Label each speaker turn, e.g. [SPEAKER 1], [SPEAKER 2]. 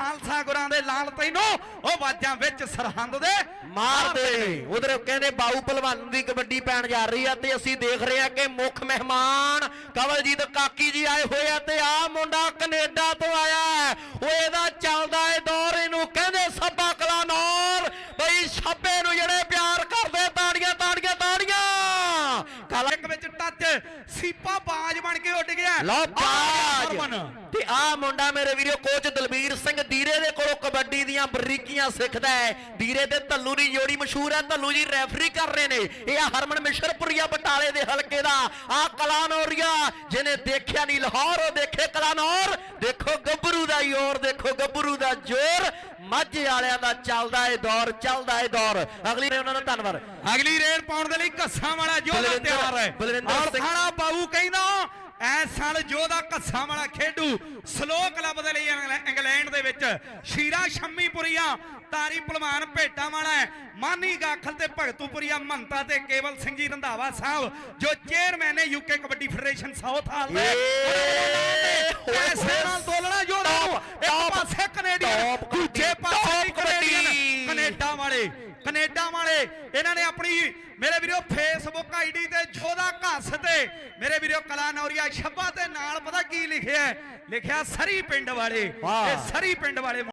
[SPEAKER 1] ਖਾਲਸਾ ਗੁਰਾਂ ਦੇ ਲਾਲ ਤੈਨੂੰ ਉਹ ਬਾਜਾਂ ਵਿੱਚ ਸਰਹੰਦ ਦੇ
[SPEAKER 2] ਮਾਰਦੇ ਉਧਰ ਕਹਿੰਦੇ ਬਾਊ ਪਹਿਲਵਾਨ ਦੀ ਕਬੱਡੀ ਪੈਣ ਜਾ ਰਹੀ ਆ ਤੇ ਅਸੀਂ ਦੇਖ ਰਹੇ ਆ ਕਿ ਮੁੱਖ ਮਹਿਮਾਨ ਕਵਲਜੀਤ ਕਾਕੀ ਜੀ ਆਏ ਹੋਏ ਆ ਤੇ ਆ ਮੁੰਡਾ ਕੈਨੇਡਾ ਤੋਂ ਆਇਆ। ਉਹ ਇਹਦਾ ਚੱਲਦਾ ਏ ਦੌਰ ਇਹਨੂੰ ਕਹਿੰਦੇ ਸੱਬਾ ਕਲਾਨੌਰ ਬਈ ਛੱਬੇ ਕਲਾ
[SPEAKER 1] ਇੱਕ ਵਿੱਚ ਟੱਚ ਸੀਪਾ ਬਾਜ ਬਣ ਕੇ ਉੱਡ ਗਿਆ।
[SPEAKER 2] ਲਓ ਬਾਜ। ਤੇ ਆ ਮੁੰਡਾ ਮੇਰੇ ਵੀਰੋ ਕੋਚ ਦਲਬੀਰ ਸਿੰਘ ਦੀਰੇ ਦੇ ਕੋਲੋਂ ਕਬੱਡੀ ਦੀਆਂ ਬਰੀਕੀਆਂ ਸਿੱਖਦਾ ਹੈ। ਦੀਰੇ ਦੇ ਧੱਲੂ ਦੀ ਜੋੜੀ ਮਸ਼ਹੂਰ ਹੈ। ਧੱਲੂ ਜੀ ਰੈਫਰੀ ਕਰ ਰਹੇ ਨੇ। ਇਹ ਆ ਹਰਮਨ ਮਿਸ਼ਰਪੁਰੀਆ ਬਟਾਲੇ ਦੇ ਹਲਕੇ ਦਾ। ਆ ਕਲਾਨੌਰੀਆ ਜਿਹਨੇ ਦੇਖਿਆ ਨਹੀਂ ਲਾਹੌਰ ਉਹ ਦੇਖੇ ਕਲਾਨੌਰ ਗੱਭਰੂ ਦਾ ਜ਼ੋਰ ਮਾਝੇ ਵਾਲਿਆਂ ਦਾ ਚੱਲਦਾ ਏ ਦੌਰ ਚੱਲਦਾ ਏ ਦੌਰ। ਅਗਲੀ ਨੇ ਉਹਨਾਂ ਦਾ ਧੰਨਵਾਦ।
[SPEAKER 1] ਅਗਲੀ ਰੇਡ ਪਾਉਣ ਦੇ ਲਈ ਕੱਸਾਂ ਵਾਲਾ
[SPEAKER 2] ਬਲਵਿੰਦਰ-
[SPEAKER 1] ਤਿਆਰ ਹੈ।
[SPEAKER 2] ਬਲਵਿੰਦਰ ਸਿੰਘ-
[SPEAKER 1] ਥਾਣਾ ਬਾਬੂ ਕਹਿੰਦਾ ਐ ਸਾਲ ਯੋਧਾ ਕੱਸਾਂ ਵਾਲਾ ਖੇਡੂ ਸਲੋ ਕਲੱਬ ਦੇ ਲਈ ਇੰਗਲੈ- ਇੰਗਲੈਂਡ ਦੇ ਵਿੱਚ। ਸ਼ੀਰਾ ਸ਼ੰਮੀਪੁਰੀਆ ਤਾਰੀ ਭਲਵਾਨ ਭੇਟਾ ਵਾਲਾ ਹੈ। ਮਾਨੀ ਗਾਖਲ ਤੇ ਭਗਤੂਪੁਰੀਆ ਮੰਤਾ ਤੇ ਕੇਵਲ ਸਿੰਘ ਜੀ ਰੰਧਾਵਾ ਸਾਹਿਬ ਜੋ ਚੇਅਰਮੈਨ ਨੇ UK kabaddi federation Southall ਦੇ ਵਾਲੇ ਕੈਨੇਡਾ ਵਾਲੇ ਇਹਨਾਂ ਨੇ ਆਪਣੀ ਮੇਰੇ ਵੀਰੋ ਫੇਸਬੁੱਕ ਆਈਡੀ ਤੇ ਜੋਦਾ ਘੱਸ ਤੇ ਮੇਰੇ ਵੀਰੋ ਕਲਾਨੌਰੀਆ ਛੱਬਾ ਤੇ ਨਾਲ ਪਤਾ ਕੀ ਲਿਖਿਆ? ਲਿਖਿਆ ਸਰੀ ਪਿੰਡ ਵਾਲੇ। ਇਹ ਸਰੀ ਪਿੰਡ ਵਾਲੇ